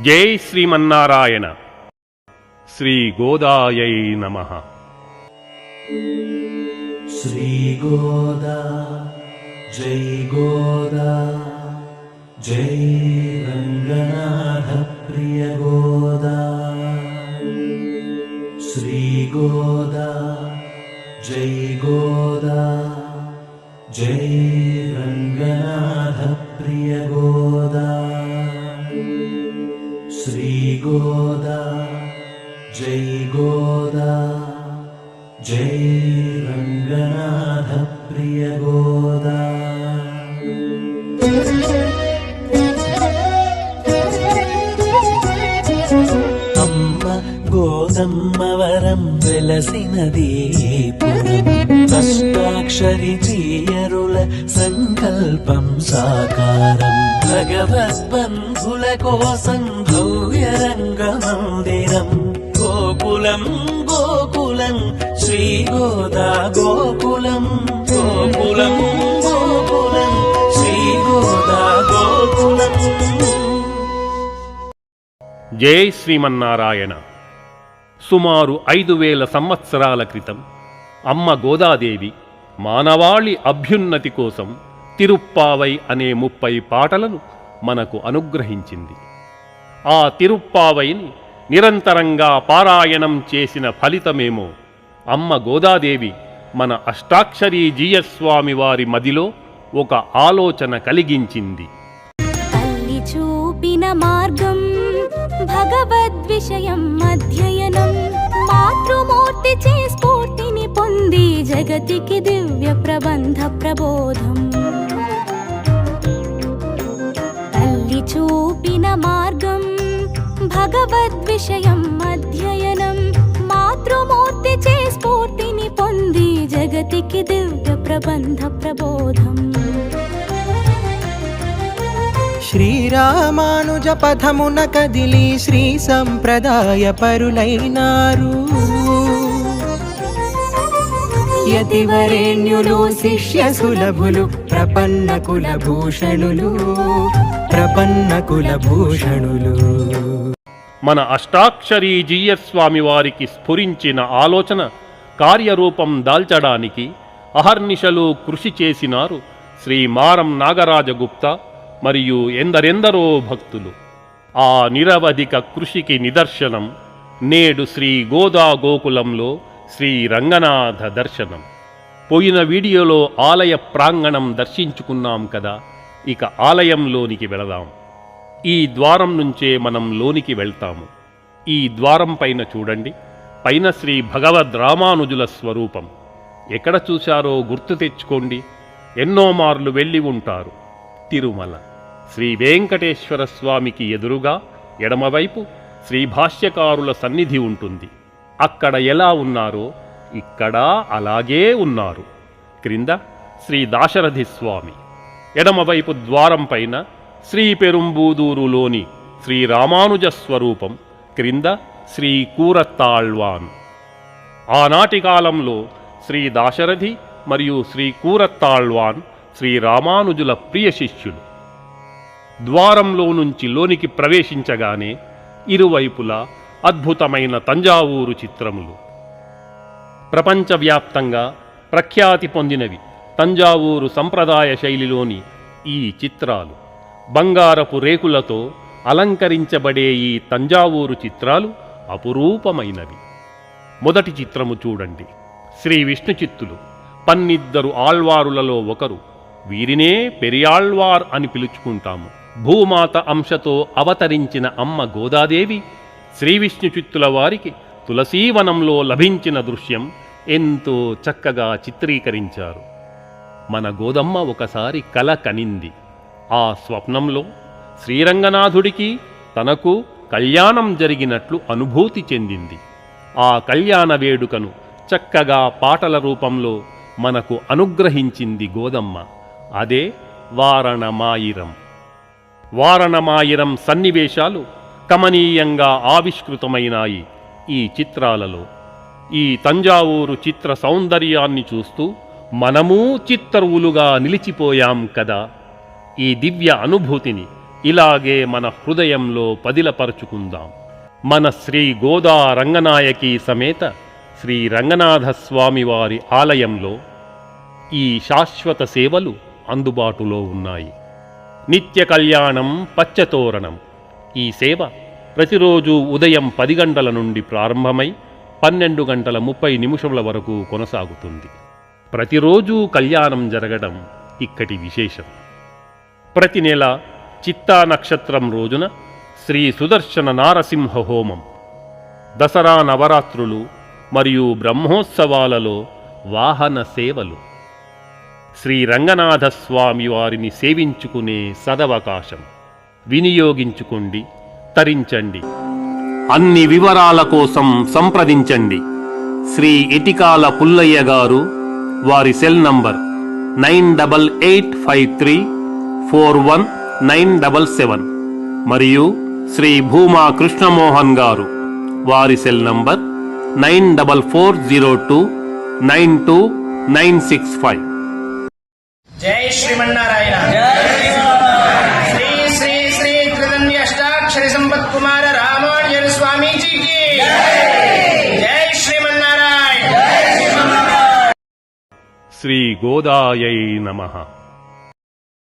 జై శ్రీమన్నారాయణ. శ్రీ గోదాయై నమ. శ్రీ గోదా జై గోదా జై రంగనాథ ప్రియ గోదా. శ్రీ గోదా జై గోదా జై రంగనాథ ప్రియ श्रीगोदा जय गोदा जय रङ्गनाथप्रिय गोदा అమ్మ గోదమ్మ వరం వెలసినది పురం అష్టాక్షరి చీయరుల సంకల్పం సాకారం భగవద్బంధుల కోసం భవ్య రంగమందిరం. గోకులం గోకులం శ్రీ గోదా గోకులం. గోకులం గోకులం శ్రీ గోదా గోకులం. జై శ్రీమన్నారాయణ. సుమారు ఐదు వేల సంవత్సరాల క్రితం అమ్మ గోదాదేవి మానవాళి అభ్యున్నతి కోసం తిరుప్పావై అనే ముప్పై పాటలను మనకు అనుగ్రహించింది. ఆ తిరుప్పావైని నిరంతరంగా పారాయణం చేసిన ఫలితమేమో అమ్మ గోదాదేవి మన అష్టాక్షరీ జీయస్వామి వారి మదిలో ఒక ఆలోచన కలిగించింది. తల్లి చూపిన మార్గం భగవద్విషయం అధ్యయనం మాతృమూర్తి చే స్ఫూర్తిని పొంది జగతికి దివ్య ప్రబంధ ప్రబోధం. చూపిన మార్గం భగవద్విషయం అధ్యయనం. మాతృమూర్తి చే స్ఫూర్తిని పొంది జగతికి దివ్య ప్రబంధ ప్రబోధం. శ్రీరామానుజ పథమున కదిలి శ్రీ సంప్రదాయ పరులైనారు. యతివరేణ్యులు శిష్య సులభులు ప్రపన్న కుల భూషణులు. ప్రపన్న కులభూషణులు. మన అష్టాక్షరీ జీయస్వామి వారికి స్ఫురించిన ఆలోచన కార్యరూపం దాల్చడానికి అహర్నిశలు కృషి చేసినారు శ్రీ మారం నాగరాజగుప్త మరియు ఎందరెందరో భక్తులు. ఆ నిరవధిక కృషికి నిదర్శనం నేడు శ్రీ గోదా గోకులంలో శ్రీ రంగనాథ దర్శనం. పోయిన వీడియోలో ఆలయ ప్రాంగణం దర్శించుకున్నాం కదా ఇక ఆలయంలోనికి వెళదాం. ఈ ద్వారం నుంచే మనం లోనికి వెళ్తాము. ఈ ద్వారం పైన చూడండి. పైన శ్రీ భగవద్ రామానుజుల స్వరూపం. ఎక్కడ చూశారో గుర్తు తెచ్చుకోండి. ఎన్నో మార్లు వెళ్ళి ఉంటారు. తిరుమల. శ్రీ వెంకటేశ్వర స్వామికి ఎదురుగా ఎడమవైపు శ్రీ భాష్యకారుల సన్నిధి ఉంటుంది. అక్కడ ఎలా ఉన్నారో ఇక్కడ అలాగే ఉన్నారు. క్రింద శ్రీ దాశరథి స్వామి. ఎడమవైపు ద్వారం పైన శ్రీ పెరుంబూదూరులోని శ్రీ రామానుజ స్వరూపం క్రింద శ్రీ కూరత్తాళ్వాన్. ఆనాటి కాలంలో శ్రీ దాశరథి మరియు శ్రీ కూరత్తాళ్వాన్ శ్రీ రామానుజుల ప్రియ శిష్యులు. ద్వారంలో నుంచి లోనికి ప్రవేశించగానే ఇరువైపులా అద్భుతమైన తంజావూరు చిత్రములు. ప్రపంచవ్యాప్తంగా ప్రఖ్యాతి పొందినవి. తంజావూరు సంప్రదాయ శైలిలోని ఈ చిత్రాలు. బంగారపు రేకులతో అలంకరించబడే ఈ తంజావూరు చిత్రాలు అపురూపమైనవి. మొదటి చిత్రము చూడండి. శ్రీ విష్ణు చిత్తులు. పన్నిద్దరు ఆళ్వారులలో ఒకరు. వీరినే పెరియాళ్వార్ అని పిలుచుకుంటాము. భూమాత అంశతో అవతరించిన అమ్మ గోదాదేవి శ్రీ విష్ణు చిత్తుల వారికి తులసీవనంలో లభించిన దృశ్యం ఎంతో చక్కగా చిత్రీకరించారు. మన గోదమ్మ ఒకసారి కల కనింది. ఆ స్వప్నంలో శ్రీరంగనాథుడికి తనకు కళ్యాణం జరిగినట్లు అనుభూతి చెందింది. ఆ కళ్యాణ వేడుకను చక్కగా పాటల రూపంలో మనకు అనుగ్రహించింది గోదమ్మ. అదే వారణమాయిరం. వారణమాయిరం సన్నివేశాలు కమనీయంగా ఆవిష్కృతమైనాయి ఈ చిత్రాలలో. ఈ తంజావూరు చిత్ర సౌందర్యాన్ని చూస్తూ మనమూ చిత్తరువులుగా నిలిచిపోయాం కదా. ఈ దివ్య అనుభూతిని ఇలాగే మన హృదయంలో పదిలపరుచుకుందాం. మన శ్రీ గోదా రంగనాయకి సమేత శ్రీ రంగనాథ వారి ఆలయంలో ఈ శాశ్వత సేవలు అందుబాటులో ఉన్నాయి. నిత్య కళ్యాణం పచ్చతోరణం ఈ సేవ ప్రతిరోజు ఉదయం పది గంటల నుండి ప్రారంభమై పన్నెండు గంటల ముప్పై నిమిషముల వరకు కొనసాగుతుంది. ప్రతిరోజు కళ్యాణం జరగడం ఇక్కటి విశేషం. ప్రతి నెల చిత్తా నక్షత్రం రోజున శ్రీ సుదర్శన నారసింహ హోమం. దసరా నవరాత్రులు మరియు బ్రహ్మోత్సవాలలో వాహన సేవలు. శ్రీ రంగనాథస్వామి వారిని సేవించుకునే సదవకాశం. వినియోగించుకోండి తరించండి. అన్ని వివరాల కోసం సంప్రదించండి. శ్రీ ఇటికాల పుల్లయ్య గారు వారి cell number nine double eight five three four one nine double seven. మరియు శ్రీ భూమా కృష్ణమోహన్ గారు వారి cell number nine double four zero two nine two nine six five. Jai Srimannarayana. श्रीगोदायै नमः।